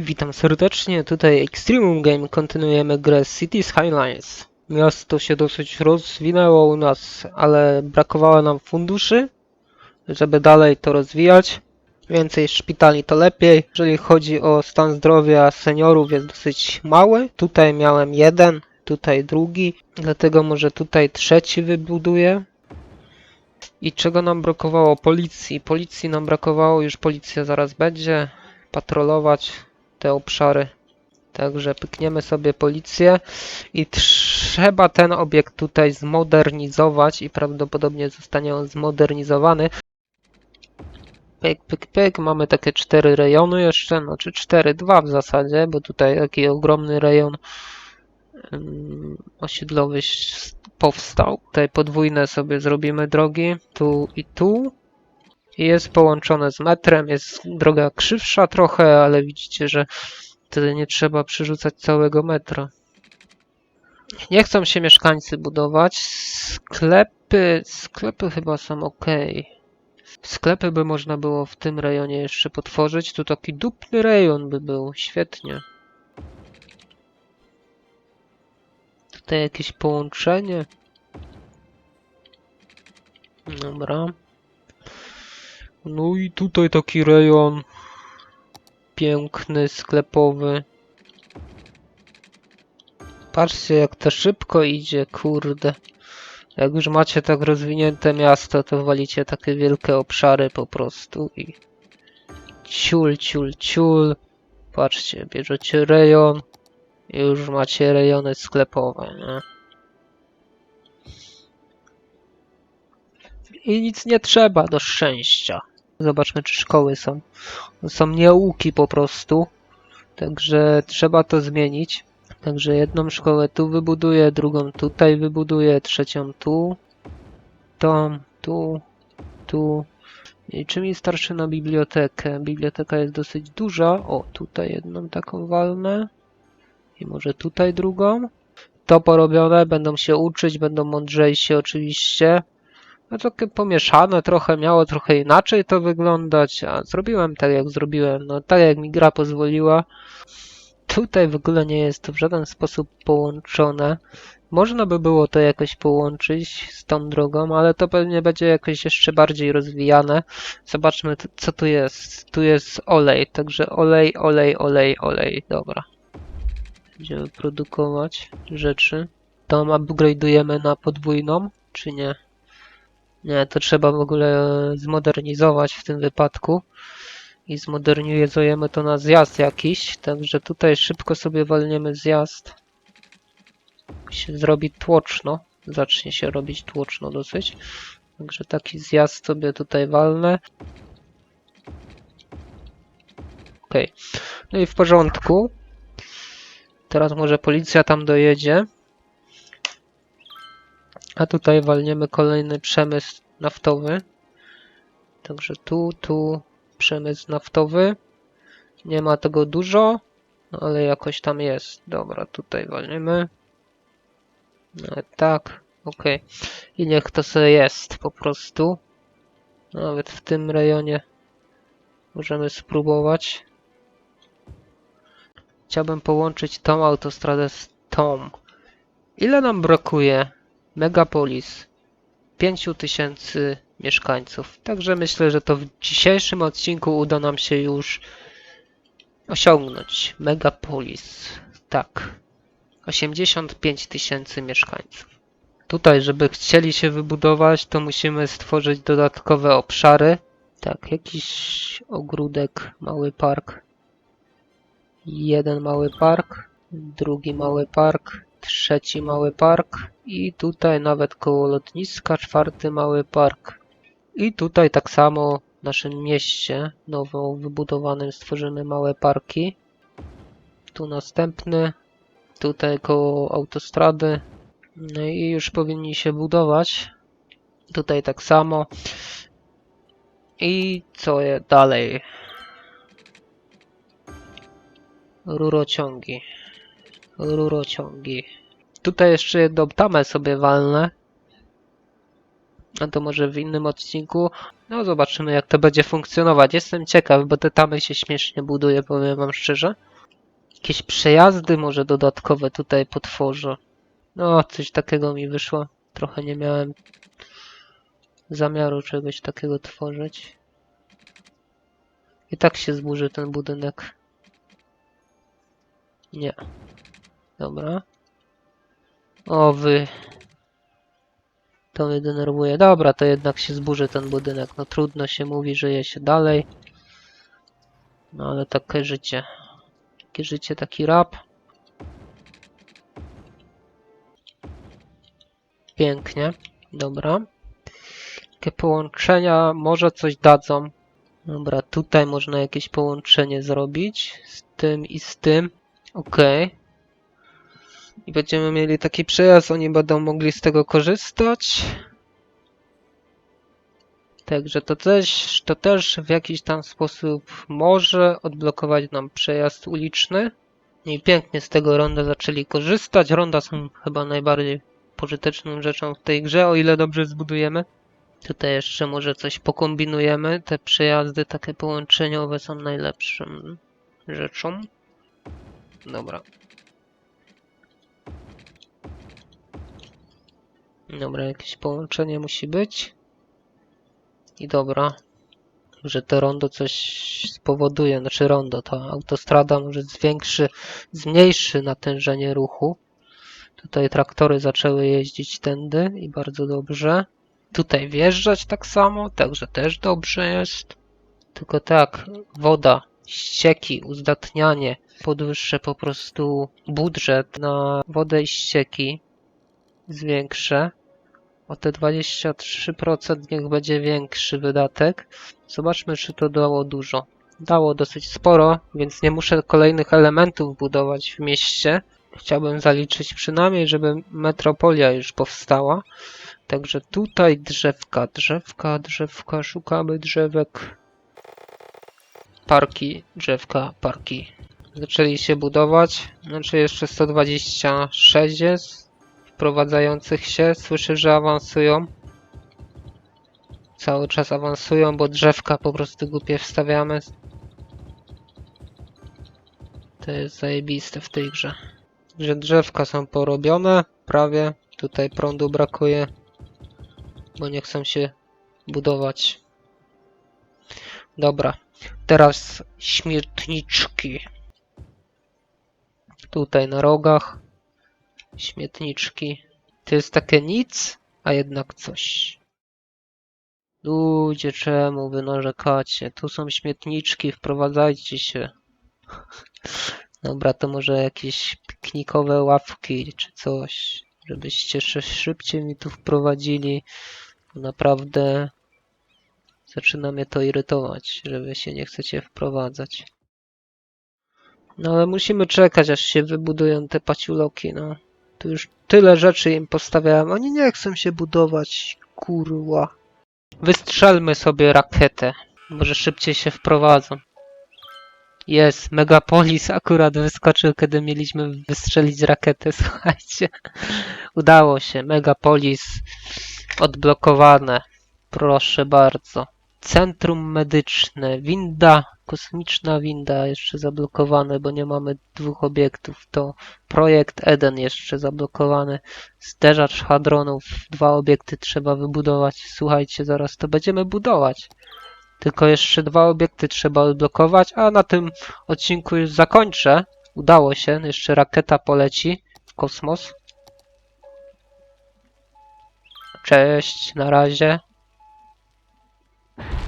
Witam serdecznie, tutaj Extremum Game, kontynuujemy grę Cities Skylines. Miasto się dosyć rozwinęło u nas, ale brakowało nam funduszy, żeby dalej to rozwijać. Więcej szpitali to lepiej. Jeżeli chodzi o stan zdrowia seniorów jest dosyć mały. Tutaj miałem jeden, tutaj drugi, dlatego może tutaj trzeci wybuduję. I czego nam brakowało? Policji. Policji nam brakowało, już policja zaraz będzie patrolować te obszary. Także pykniemy sobie policję i trzeba ten obiekt tutaj zmodernizować i prawdopodobnie zostanie on zmodernizowany. Pyk, pyk, pyk. Mamy takie cztery rejony jeszcze, znaczy cztery, dwa w zasadzie, bo tutaj taki ogromny rejon osiedlowy powstał. Tutaj podwójne sobie zrobimy drogi, tu i tu. Jest połączone z metrem, jest droga krzywsza trochę, ale widzicie, że wtedy nie trzeba przerzucać całego metra. Nie chcą się mieszkańcy budować. Sklepy, sklepy chyba są ok. Sklepy by można było w tym rejonie jeszcze potworzyć. Tu taki dupny rejon by był, świetnie. Tutaj jakieś połączenie. Dobra. No i tutaj taki rejon piękny, sklepowy. Patrzcie jak to szybko idzie, kurde. Jak już macie tak rozwinięte miasto, to walicie takie wielkie obszary po prostu i ciul, ciul, ciul. Patrzcie, bierzecie rejon i już macie rejony sklepowe, nie? I nic nie trzeba do szczęścia. Zobaczmy, czy szkoły są. Są nieuki po prostu. Także trzeba to zmienić. Także jedną szkołę tu wybuduję, drugą tutaj wybuduję, trzecią tu. Tą, tu, tu. I czy mi starczy na bibliotekę? Biblioteka jest dosyć duża. O, tutaj jedną taką walnę. I może tutaj drugą. To porobione, będą się uczyć, będą mądrzejsi oczywiście. No takie pomieszane trochę, miało trochę inaczej to wyglądać, a zrobiłem tak jak zrobiłem, no tak jak mi gra pozwoliła. Tutaj w ogóle nie jest to w żaden sposób połączone. Można by było to jakoś połączyć z tą drogą, ale to pewnie będzie jakoś jeszcze bardziej rozwijane. Zobaczmy co tu jest. Tu jest olej, także olej, olej, olej, olej, dobra. Będziemy produkować rzeczy. Tą upgrade'ujemy na podwójną, czy nie? To trzeba w ogóle zmodernizować w tym wypadku. I zmodernizujemy to na zjazd jakiś. Także tutaj szybko sobie walniemy zjazd. Się zrobi tłoczno. Zacznie się robić tłoczno dosyć. Także taki zjazd sobie tutaj walnę. Ok. No i w porządku. Teraz może policja tam dojedzie. A tutaj walniemy kolejny przemysł naftowy. Także tu, tu przemysł naftowy. Nie ma tego dużo, no ale jakoś tam jest. Dobra, tutaj walniemy. No, tak, ok. I niech to sobie jest po prostu. Nawet w tym rejonie możemy spróbować. Chciałbym połączyć tą autostradę z tą. Ile nam brakuje? Megapolis. 5000 mieszkańców. Także myślę, że to w dzisiejszym odcinku uda nam się już osiągnąć. Megapolis. Tak. 85 tysięcy mieszkańców. Tutaj, żeby chcieli się wybudować, to musimy stworzyć dodatkowe obszary. Tak, jakiś ogródek, mały park. Jeden mały park, drugi mały park, trzeci mały park i tutaj nawet koło lotniska czwarty mały park. I tutaj tak samo w naszym mieście nowo wybudowanym stworzymy małe parki. Tu następny, tutaj koło autostrady. No i już powinni się budować. Tutaj tak samo. I co dalej? Rurociągi. Rurociągi. Tutaj jeszcze jedną tamę sobie walnę. A to może w innym odcinku. No zobaczymy jak to będzie funkcjonować. Jestem ciekaw, bo te tamy się śmiesznie buduje, powiem wam szczerze. Jakieś przejazdy może dodatkowe tutaj potworzę. No, coś takiego mi wyszło. Trochę nie miałem zamiaru czegoś takiego tworzyć. I tak się zburzy ten budynek. Nie. Dobra. O, wy. To mnie denerwuje. Dobra, to jednak się zburzy ten budynek. No trudno się mówi, żyje się dalej. No ale takie życie. Takie życie, taki rap. Pięknie. Dobra. Takie połączenia może coś dadzą. Dobra, tutaj można jakieś połączenie zrobić z tym i z tym. Okej. I będziemy mieli taki przejazd, oni będą mogli z tego korzystać. Także to też, to też w jakiś tam sposób może odblokować nam przejazd uliczny. I pięknie z tego ronda zaczęli korzystać. Ronda są chyba najbardziej pożyteczną rzeczą w tej grze, o ile dobrze zbudujemy. Tutaj jeszcze może coś pokombinujemy. Te przejazdy takie połączeniowe są najlepszą rzeczą. Dobra. Dobra, jakieś połączenie musi być. I dobra. Że to rondo coś spowoduje. Znaczy rondo, ta autostrada może zwiększy, zmniejszy natężenie ruchu. Tutaj traktory zaczęły jeździć tędy i bardzo dobrze. Tutaj wjeżdżać tak samo, także też dobrze jest. Tylko tak, woda, ścieki, uzdatnianie, podwyższę po prostu budżet na wodę i ścieki. Zwiększę. O te 23% niech będzie większy wydatek. Zobaczmy, czy to dało dużo. Dało dosyć sporo, więc nie muszę kolejnych elementów budować w mieście. Chciałbym zaliczyć przynajmniej, żeby metropolia już powstała. Także tutaj drzewka, drzewka, drzewka, szukamy drzewek. Parki, drzewka, parki. Zaczęli się budować. Znaczy jeszcze 126 jest wprowadzających się. Słyszę, że awansują. Cały czas awansują, bo drzewka po prostu głupie wstawiamy. To jest zajebiste w tej grze. Że drzewka są porobione, prawie. Tutaj prądu brakuje, bo nie chcą się budować. Dobra, teraz śmietniczki. Tutaj na rogach śmietniczki. To jest takie nic, a jednak coś. Ludzie, czemu wy narzekacie? Tu są śmietniczki, wprowadzajcie się. Dobra, to może jakieś piknikowe ławki czy coś, żebyście szy- szybciej mi tu wprowadzili. Naprawdę zaczyna mnie to irytować, że wy się nie chcecie wprowadzać. No ale musimy czekać, aż się wybudują te paciuloki, no. Tu już tyle rzeczy im postawiałem, oni nie chcą się budować, kurwa. Wystrzelmy sobie rakietę, może szybciej się wprowadzą. Jest, Megapolis akurat wyskoczył, kiedy mieliśmy wystrzelić rakietę, słuchajcie. Udało się, Megapolis odblokowane. Proszę bardzo. Centrum medyczne, winda, kosmiczna winda jeszcze zablokowane, bo nie mamy dwóch obiektów. To projekt Eden jeszcze zablokowany. Zderzacz hadronów, dwa obiekty trzeba wybudować. Słuchajcie, zaraz to będziemy budować. Tylko jeszcze dwa obiekty trzeba odblokować, a na tym odcinku już zakończę. Udało się, jeszcze rakieta poleci w kosmos. Cześć, na razie. you